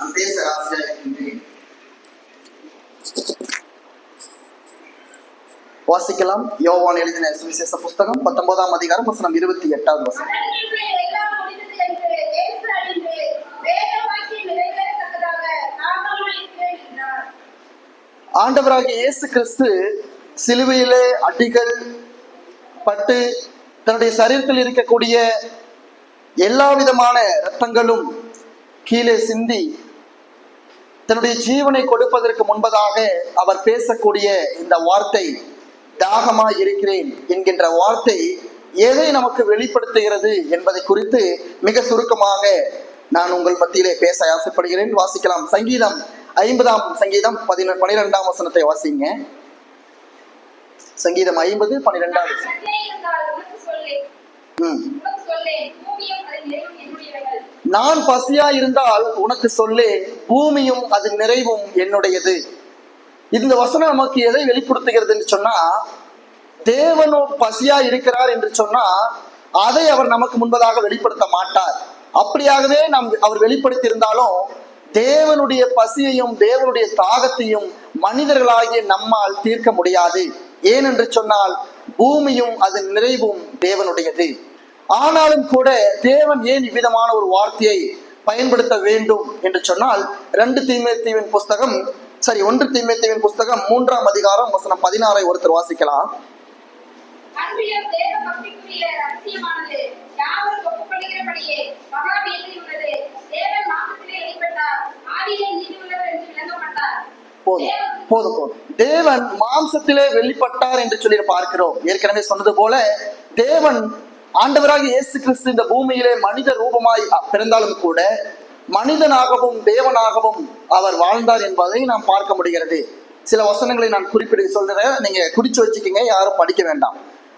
நான் பேச ஆசையாக இருக்கின்றேன் வாசிக்கலாம். யோவான் எழுதின சுவிசேஷ புஸ்தகம் பத்தொன்பதாம் அதிகாரம் வசனம் இருபத்தி எட்டாவது வசனம். ஆண்டவராக இயேசு கிறிஸ்து சிலுவையிலே அடிகள் பட்டு தன்னுடைய சரீரத்தில் இருக்கக்கூடிய எல்லா விதமான ரத்தங்களும் கீழே சிந்தி தன்னுடைய ஜீவனை கொடுப்பதற்கு முன்பதாக அவர் பேசக்கூடிய இந்த வார்த்தை தாகமாய் இருக்கிறேன் என்கின்ற வார்த்தை எதை நமக்கு வெளிப்படுத்துகிறது என்பதை குறித்து மிக சுருக்கமாக நான் உங்கள் மத்தியிலே பேச ஆசைப்படுகிறேன். வாசிக்கலாம். சங்கீதம் ஐம்பதாம் சங்கீதம் பதினொ பனிரெண்டாம் வசனத்தை வாசிங்க. சங்கீதம் ஐம்பது உனக்கு சொல்லேன், ம். நான் பசியா இருந்தால் உனக்கு சொல்லே பூமியும் அது நிறைவும் என்னுடையது. இந்த வசனம் நமக்கு எதை வெளிப்படுத்துகிறது என்று சொன்னா தேவனோ பசியா இருக்கிறார் என்று சொன்னா அதை அவர் நமக்கு முன்பதாக வெளிப்படுத்த மாட்டார். அப்படியாகவே நாம் அவர் வெளிப்படுத்தி இருந்தாலும் தேவனுடைய பசியையும் தேவனுடைய தாகத்தையும் மனிதர்களாகிய நம்மால் தீர்க்க முடியாது. ஏனென்று சொன்னால் பூமியும் அதன் நிறைவும் தேவனுடையது. ஆனாலும் கூட தேவன் ஏன் இவ்விதமான ஒரு வார்த்தையை பயன்படுத்த வேண்டும் என்று சொன்னால் ரெண்டு தீமேத்தீவின் புஸ்தகம் சரி ஒன்று தீமேத்தீவின் புஸ்தகம் மூன்றாம் அதிகாரம் வசனம் பதினாறை ஒருத்தர் வாசிக்கலாம். போதும் போதும் போதும். தேவன் மாம்சத்திலே வெளிப்பட்டார் என்று சொல்லி பார்க்கிறோம். ஏற்கனவே சொன்னது போல தேவன் ஆண்டவராக இயேசு கிறிஸ்து இந்த பூமியிலே மனித ரூபமாய் பிறந்தாலும் கூட மனிதனாகவும் தேவனாகவும் அவர் வாழ்ந்தார் என்பதை நாம் பார்க்க முடிகிறது. சில வசனங்களை நான் குறிப்பிட சொல்றேன் நீங்க குறிச்சு வச்சுக்கோங்க யாரும் படிக்க வேண்டாம்.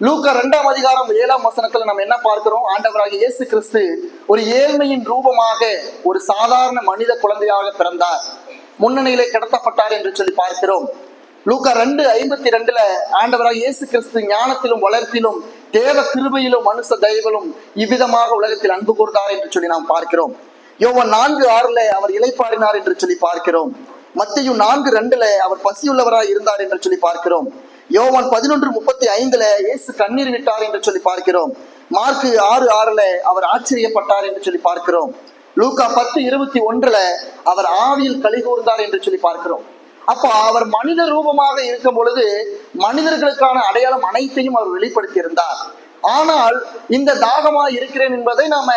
லூக்கா ரெண்டாம் அதிகாரம் ஏழாம் வசனத்துல நம்ம என்ன பார்க்கிறோம்? ஆண்டவராக இயேசு கிறிஸ்து ஒரு ஏழ்மையின் ரூபமாக ஒரு சாதாரண மனித குழந்தையாக பிறந்தார். முன்னணியிலே கடத்தப்பட்டார் என்று சொல்லி பார்க்கிறோம். லூக்கா ரெண்டு ஐம்பத்தி ரெண்டுல ஆண்டவராக இயேசு கிறிஸ்து ஞானத்திலும் வளர்த்திலும் தேவ கிருபையிலும் மனுஷ தயவிலும் இவ்விதமாக உலகத்தில் அன்பு கூர்ந்தார் என்று சொல்லி நாம் பார்க்கிறோம். யோவன் நான்கு ஆறுல அவர் இலைப்பாடினார் என்று சொல்லி பார்க்கிறோம். மத்தியும் நான்கு ரெண்டுல அவர் பசியுள்ளவராய் இருந்தார் என்று சொல்லி பார்க்கிறோம். யோவான் பதினொன்று முப்பத்தி ஐந்துல இயேசு கண்ணீர் விட்டார் என்று சொல்லி பார்க்கிறோம். மார்க்கு ஆறு ஆறுல அவர் ஆச்சரியப்பட்டார் என்று சொல்லி பார்க்கிறோம். லூக்கா பத்து இருபத்தி ஒன்றுல அவர் ஆவியில் கலிகூர்ந்தார் என்று சொல்லி பார்க்கிறோம். அப்போ அவர் மனித ரூபமாக இருக்கும் பொழுது மனிதர்களுக்கான அடையாளம் அனைத்தையும் அவர் வெளிப்படுத்தி இருந்தார் ஆனால் இந்த தாகமா இருக்கிறேன் என்பதை நாம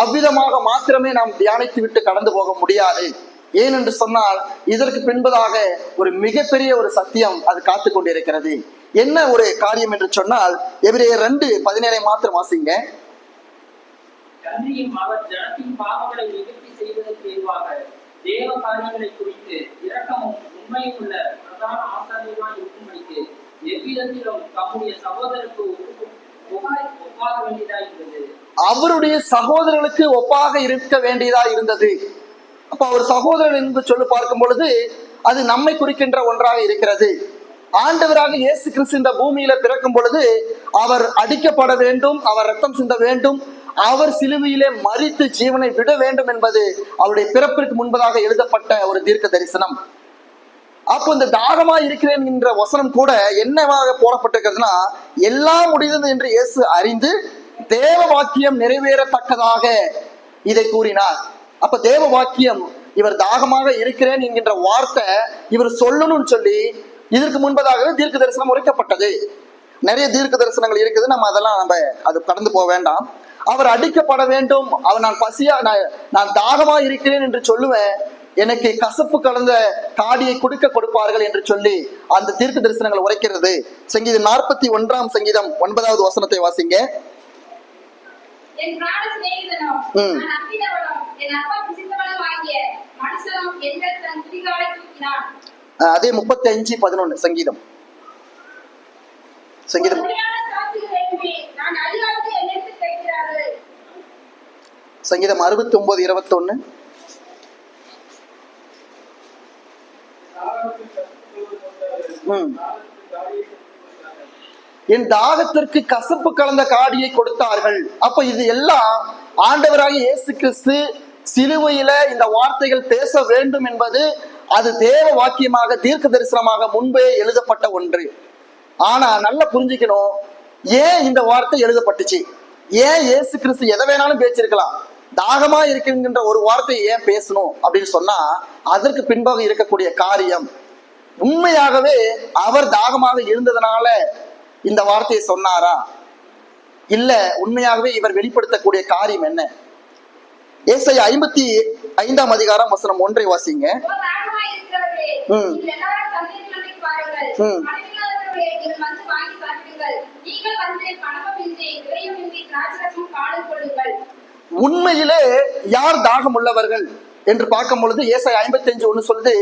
அவ்விதமாக மாத்திரமே நாம் தியானித்து விட்டு கடந்து போக முடியாது. ஏனென்று சொன்னால் இதற்கு பின்பதாக ஒரு மிகப்பெரிய ஒரு சத்தியம் அது காத்து கொண்டிருக்கிறது. என்ன ஒரு காரியம் என்று சொன்னால் எபிரேயர் ரெண்டு பதினேழை மாத்திரம் வாசிங்க. அவர் ஜனத்தின் பாவங்களை நிவர்த்தி செய்வதற்கு ஏதுவாக தேவ காரியங்களை குறித்து இரக்கமும் உண்மையும் உள்ள பிரதான ஆசாரியமாய் இருக்கும்படிக்கு எவ்விதத்திலும் தம்முடைய சகோதரருக்கு ஒப்பாக வேண்டியதாய் இருந்தது. அவருடைய சகோதரர்களுக்கு ஒப்பாக இருக்க வேண்டியதா இருந்தது. அப்ப ஒரு சகோதரர் என்று சொல்லி பார்க்கும் பொழுது அது நம்மை குறிக்கின்ற ஒன்றாக இருக்கிறது. ஆண்டவராக இயேசு கிறிஸ்து இந்த பூமியில பிறக்கும் பொழுது அவர் அடிக்கப்பட வேண்டும் அவர் ரத்தம் சிந்த வேண்டும் அவர் சிலுவையிலே மறித்து ஜீவனை விட வேண்டும் என்பது அவருடைய பிறப்பிற்கு முன்பதாக எழுதப்பட்ட ஒரு தீர்க்க தரிசனம். அப்போ இந்த தாகமா இருக்கிறேன் என்ற வசனம் கூட என்னவாக போடப்பட்டிருக்கிறதுனா எல்லாம் முடிந்தது என்று இயேசு அறிந்து தேவ வாக்கியம் நிறைவேறத்தக்கதாக இதை கூறினார். அப்ப தேவ வாக்கியம் இவர் தாகமாக இருக்கிறேன் என்கின்ற வார்த்தை இவர் சொல்லணும்னு சொல்லி இதற்கு முன்பதாகவே தீர்க்க தரிசனம் உரைக்கப்பட்டது. நிறைய தீர்க்க தரிசனங்கள் இருக்குது நம்ம அதெல்லாம் நம்ம அது கடந்து போக வேண்டாம். அவர் அடிக்கப்பட வேண்டும். அவர் நான் பசியா நான் நான் தாகமா இருக்கிறேன் என்று சொல்லுவேன். எனக்கு கசப்பு கலந்த காடியை கொடுக்க கொடுப்பார்கள் என்று சொல்லி அந்த தீர்க்க தரிசனங்கள் உரைக்கிறது. சங்கீதம் நாற்பத்தி ஒன்றாம் சங்கீதம் ஒன்பதாவது வசனத்தை வாசிங்க. அதே முப்பத்தி அஞ்சு பதினொன்னு சங்கீதம். சங்கீதம். சங்கீதம் அறுபத்தி ஒன்பது இருபத்தொன்னு. ம். என் தாகத்திற்கு கசப்பு கலந்த காடியை கொடுத்தார்கள். அப்ப இது எல்லாம் ஆண்டவராக இயேசு கிறிஸ்து சிலுவையில இந்த வார்த்தைகள் பேச வேண்டும் என்பது அது தேவ வாக்கியமாக தீர்க்க தரிசனமாக முன்பே எழுதப்பட்ட ஒன்று. ஆனா நல்லா புரிஞ்சுக்கணும். ஏன் இந்த வார்த்தை எழுதப்பட்டுச்சு? ஏன் இயேசு கிறிஸ்து எதை வேணாலும் பேசியிருக்கலாம் தாகமா இருக்கின்ற ஒரு வார்த்தையை ஏன் பேசணும் அப்படின்னு சொன்னா அதற்கு பின்பாக இருக்கக்கூடிய காரியம். உண்மையாகவே அவர் தாகமாக இருந்ததுனால இந்த வார்த்தையை சொன்னாரா? இல்ல உண்மையாகவே இவர் வெளிப்படுத்தக்கூடிய காரியம் என்ன? ஏசை ஐம்பத்தி ஐந்தாம் அதிகாரம் வசனம் ஒன்றை வாசிங்க. ம். ம். நீங்கள் வந்து கொள்ளுங்கள். உண்மையிலே யார் தாகம் உள்ளவர்கள் என்று பார்க்கும் பொழுது ஏசை ஐம்பத்தி அஞ்சு ஒண்ணு சொல்லுது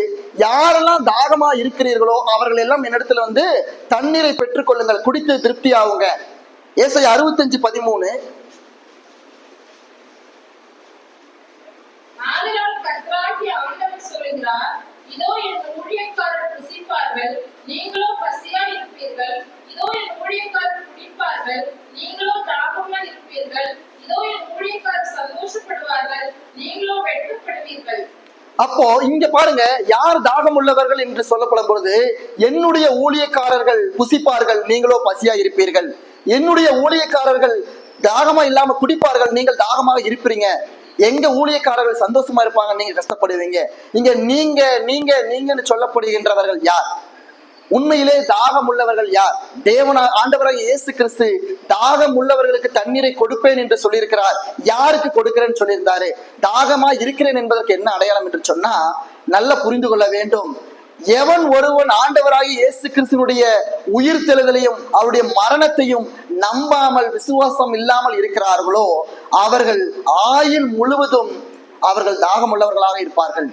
யாரெல்லாம் தாகமா இருக்கிறீர்களோ அவர்கள் எல்லாம் என்னிடத்துல வந்து தண்ணீரை பெற்றுக்கொள்ளுங்கள் குடித்து திருப்தி ஆகுங்க ஏசை அறுபத்தஞ்சு பதிமூணு இதோ என் ஊழியக்காரர் புசிப்பார்கள், நீங்களோ பசியாய் இருப்பீர்கள். இதோ என் ஊழியக்காரர் குடிப்பார்கள், நீங்களோ தாகமாய் இருப்பீர்கள். இதோ என் ஊழியக்காரர் சந்தோஷப்படுவார்கள், நீங்களோ வெட்கப்படுவீர்கள். அப்போ இங்க பாருங்க யார் தாகம் உள்ளவர்கள் என்று சொல்லப்படும் பொழுது என்னுடைய ஊழியக்காரர்கள் புசிப்பார்கள் நீங்களோ பசியா இருப்பீர்கள். என்னுடைய ஊழியக்காரர்கள் தாகமா இல்லாம குடிப்பார்கள் நீங்கள் தாகமாக இருப்பீங்க. எங்க ஊழியக்காரர்கள் சந்தோஷமா இருப்பாங்க நீங்க கஷ்டப்படுவீங்க. இங்க நீங்க நீங்க நீங்கன்னு சொல்லப்படுகின்றவர்கள் யார்? உண்மையிலே தாகம் உள்ளவர்கள் யார்? தேவனா ஆண்டவராக இயேசு கிறிஸ்து தாகம் உள்ளவர்களுக்கு தண்ணீரை கொடுப்பேன் என்று சொல்லியிருக்கிறார். யாருக்கு கொடுக்கிறேன்னு சொல்லியிருந்தாரு? தாகமா இருக்கிறேன் என்பதற்கு என்ன அடையாளம் என்று சொன்னா நல்லா புரிந்து கொள்ள வேண்டும். எவன் ஒருவன் ஆண்டவராகி இயேசு கிறிஸ்துனுடைய உயிர் தெழுதலையும் அவருடைய மரணத்தையும் நம்பாமல் விசுவாசம் இல்லாமல் இருக்கிறார்களோ அவர்கள் ஆயுள் முழுவதும் அவர்கள் தாகம் உள்ளவர்களாக இருப்பார்கள்.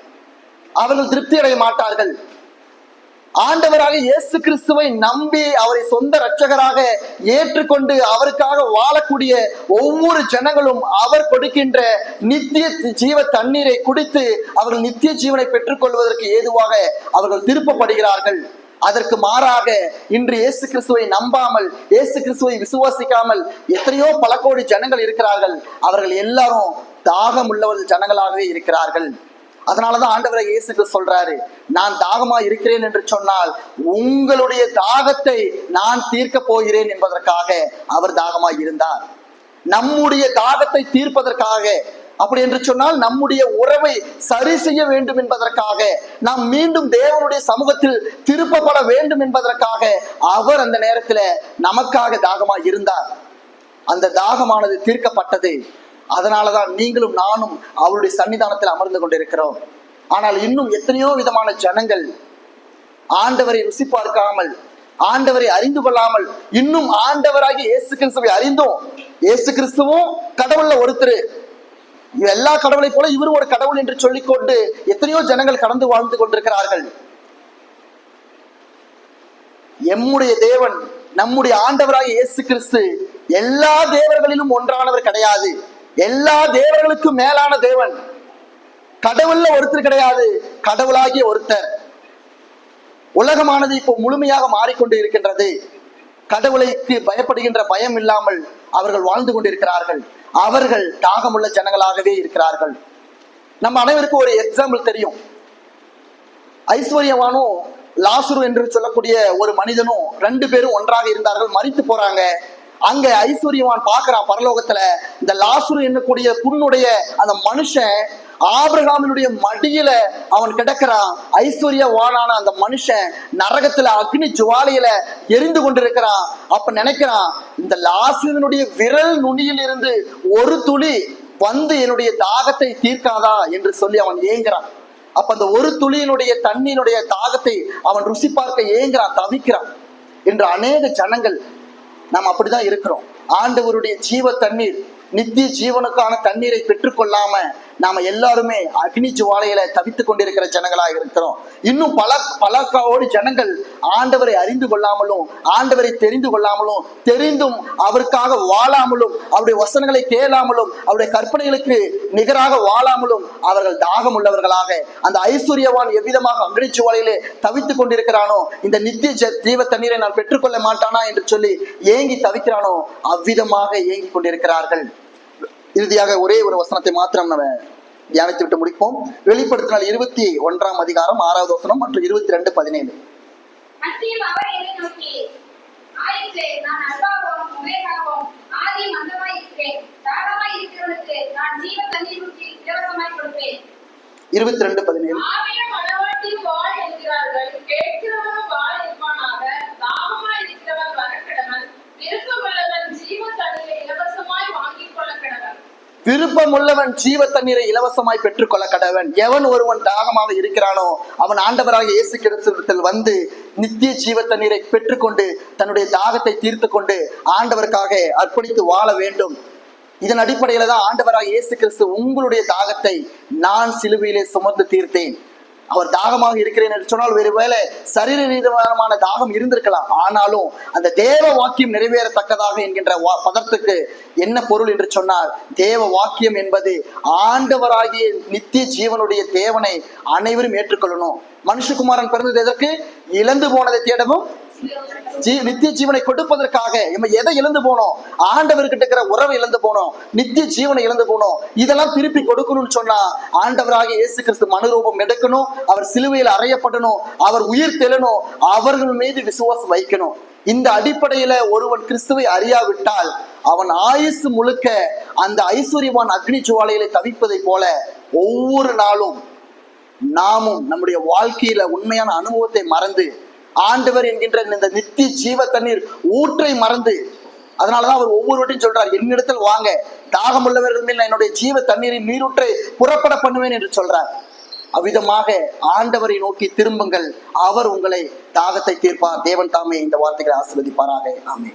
அவர்கள் திருப்தி அடைய மாட்டார்கள். ஆண்டவராக இயேசு கிறிஸ்துவை நம்பி அவரை சொந்த இரட்சகராக ஏற்றுக்கொண்டு அவருக்காக வாழக்கூடிய ஒவ்வொரு ஜனங்களும் அவர் கொடுக்கின்ற நித்திய ஜீவ தண்ணீரை குடித்து அவர்கள் நித்திய ஜீவனை பெற்றுக்கொள்வதற்கு ஏதுவாக அவர்கள் திருப்பப்படுகிறார்கள். அதற்கு மாறாக இன்று இயேசு கிறிஸ்துவை நம்பாமல் இயேசு கிறிஸ்துவை விசுவாசிக்காமல் எத்தனையோ பல கோடி ஜனங்கள் இருக்கிறார்கள். அவர்கள் எல்லாரும் தாகம் உள்ளவர்கள் ஜனங்களாகவே இருக்கிறார்கள். அதனாலதான் ஆண்டவரை இயேசு சொல்றாரு நான் தாகமா இருக்கிறேன் என்று சொன்னால் உங்களுடைய தாகத்தை நான் தீர்க்க போகிறேன் என்பதற்காக அவர் தாகமா இருந்தார். நம்முடைய தாகத்தை தீர்ப்பதற்காக அப்படி என்று சொன்னால் நம்முடைய உறவை சரி செய்ய வேண்டும் என்பதற்காக நாம் மீண்டும் தேவனுடைய சமூகத்தில் திருப்பப்பட வேண்டும் என்பதற்காக அவர் அந்த நேரத்துல நமக்காக தாகமா இருந்தார். அந்த தாகமானது தீர்க்கப்பட்டது. அதனாலதான் நீங்களும் நானும் அவருடைய சன்னிதானத்தில் அமர்ந்து கொண்டிருக்கிறோம். ஆனால் இன்னும் எத்தனையோ விதமான ஜனங்கள் ஆண்டவரை ருசி பார்க்காமல் ஆண்டவரை அறிந்து கொள்ளாமல் இன்னும் ஆண்டவராகி இயேசு கிறிஸ்துவை அறிந்தோம் இயேசு கிறிஸ்துவும் கடவுள்ல ஒருத்தர். எல்லா கடவுளை போல இவரும் ஒரு கடவுள் என்று சொல்லிக்கொண்டு எத்தனையோ ஜனங்கள் கடந்து வாழ்ந்து கொண்டிருக்கிறார்கள். எம்முடைய தேவன் நம்முடைய ஆண்டவராக இயேசு கிறிஸ்து எல்லா தேவர்களிலும் ஒன்றானவர் கிடையாது. எல்லா தேவர்களுக்கும் மேலான தேவன். கடவுள்ல ஒருத்தர் கிடையாது கடவுளாகிய ஒருத்தர். உலகமானது இப்போ முழுமையாக மாறிக்கொண்டு இருக்கின்றது. கடவுளைக்கு பயப்படுகின்ற பயம் இல்லாமல் அவர்கள் வாழ்ந்து கொண்டிருக்கிறார்கள். அவர்கள் தாகமுள்ள ஜனங்களாகவே இருக்கிறார்கள். நம்ம அனைவருக்கும் ஒரு எக்ஸாம்பிள் தெரியும். ஐஸ்வர்யவானும் லாசுரு என்று சொல்லக்கூடிய ஒரு மனிதனும் ரெண்டு பேரும் ஒன்றாக இருந்தார்கள் மறித்து போறாங்க. அங்க ஐஸ்வர்யவான் பாக்குறான் பரலோகத்துல. இந்த லாசுரு என்னக்கூடிய புண்ணுடைய அந்த மனுஷன் ஆபிரகாமினுடைய மடியில அவன் கிடக்கிறான் ஐஸ்வர்யவானான அந்த மனுஷன் நரகத்துல அக்னி ஜுவாலையில எரிந்து கொண்டிருக்கிறான். அப்ப நினைக்கிறான் இந்த லாசுருனுடைய விரல் நுனியில் இருந்து ஒரு துளி வந்து என்னுடைய தாகத்தை தீர்க்காதா என்று சொல்லி அவன் ஏங்குறான். அப்ப அந்த ஒரு துளியினுடைய தண்ணியினுடைய தாகத்தை அவன் ருசி பார்க்க ஏங்குறான் தவிக்கிறான். என்று அநேக ஜனங்கள் நாம் அப்படிதான் இருக்கிறோம். ஆண்டவருடைய ஜீவ தண்ணீர் நித்திய ஜீவனுக்கான தண்ணீரை பெற்றுக்கொள்ளாம நாம எல்லாருமே அக்னி ஜுவாலையில தவித்துக் கொண்டிருக்கிற ஜனங்களாக இருக்கிறோம். இன்னும் பல பல கோடி ஜனங்கள் ஆண்டவரை அறிந்து கொள்ளாமலும் ஆண்டவரை தெரிந்து கொள்ளாமலும் தெரிந்தும் அவருக்காக வாழாமலும் அவருடைய வசனங்களை கேளாமலும் அவருடைய கற்பனைகளுக்கு நிகராக வாழாமலும் அவர்கள் தாகம் உள்ளவர்களாக அந்த ஐஸ்வர்யவான் எவ்விதமாக அக்னி ஜுவாலையிலே தவித்துக் கொண்டிருக்கிறானோ இந்த நித்திய ஜ- ஜீவ தண்ணீரை நான் பெற்றுக்கொள்ள மாட்டானா என்று சொல்லி ஏங்கி தவிக்கிறானோ அவ்விதமாக ஏங்கி கொண்டிருக்கிறார்கள். இறுதியாக ஒரே ஒரு வசனத்தை மாத்திரம் நம்ம தியானித்து விட்டு முடிப்போம். வெளிப்படுத்தினால் இருபத்தி ஒன்றாம் அதிகாரம் ஆறாவது வசனம் மற்றும் இருபத்தி ரெண்டு பதினேழு. இருபத்தி ரெண்டு பதினேழு. ஆவியும் மனவாட்டியும் வாழ் என்கிறார்கள். கேட்கிறவனும் வாழ் இருப்பானாக தாகமா இருக்கிறவன் வரக்கடவன் விருப்பமுள்ளவன் ஜீவ தண்ணீரை இலவசமாய் வாங்கிக் கொள்ள கடவன் விருப்பமுள்ளவன் ஜீவ தண்ணீரை இலவசமாய் பெற்றுக்கொள்ள கடவன். எவன் ஒருவன் தாகமாக இருக்கிறானோ அவன் ஆண்டவராக இயேசு கிறிஸ்துவத்தில் வந்து நித்திய ஜீவ தண்ணீரை பெற்றுக்கொண்டு தன்னுடைய தாகத்தை தீர்த்து கொண்டு ஆண்டவருக்காக அர்ப்பணித்து வாழ வேண்டும். இதன் அடிப்படையில தான் ஆண்டவராக இயேசு கிறிஸ்து உங்களுடைய தாகத்தை நான் சிலுவையிலே சுமந்து தீர்த்தேன். அவர் தாகமாக இருக்கிறேன் என்று சொன்னால் ஒருவேளை சரீர ரீதியான தாகம் இருந்திருக்கலாம். ஆனாலும் அந்த தேவ வாக்கியம் நிறைவேறத்தக்கதாக என்கின்ற வா- பதத்துக்கு என்ன பொருள் என்று சொன்னால் தேவ வாக்கியம் என்பது ஆண்டவராகிய நித்திய ஜீவனுடைய தேவனை அனைவரும் ஏற்றுக்கொள்ளணும். மனுஷகுமாரன் பிறந்தது எதற்கு? இழந்து போனதை தேடவும் நித்திய ஜீவனை கொடுப்பதற்காக நம்ம எதை இழந்து போனோம்? ஆண்டவர்கிட்ட இருக்கிற உறவை இழந்து போனோம். நித்திய ஜீவனை இழந்து போனோம். இதெல்லாம் திருப்பி கொடுக்கணும்னு சொன்னா ஆண்டவராக இயேசு கிறிஸ்து மனுரூபம் எடுக்கணும். அவர் சிலுவையில் அறையப்படணும். அவர் உயிர் தெழணும் அவர்கள் மீது விசுவாசம் வைக்கணும். இந்த அடிப்படையில ஒருவன் கிறிஸ்துவை அறியாவிட்டால் அவன் ஆயுசு முழுக்க அந்த ஐஸ்வர்யவான் அக்னி ஜுவாலையில தவிப்பதை போல ஒவ்வொரு நாளும் நாமும் நம்முடைய வாழ்க்கையில உண்மையான அனுபவத்தை மறந்து ஆண்டவர் என்கின்ற இந்த நித்திய ஜீவ தண்ணீர் ஊற்றை மறந்து அதனாலதான் அவர் ஒவ்வொரு வாட்டியும் சொல்றார் என்னிடத்தில் வாங்க தாகம் உள்ளவர்கள் மேல் நான் என்னுடைய ஜீவ தண்ணீரின் நீரூற்றை புறப்பட பண்ணுவேன் என்று சொல்றார். அவ்விதமாக ஆண்டவரை நோக்கி திரும்புங்கள் அவர் உங்களை தாகத்தை தீர்ப்பார். தேவன் தாமே இந்த வார்த்தைகளை ஆசிர்வதிப்பாராக. ஆமே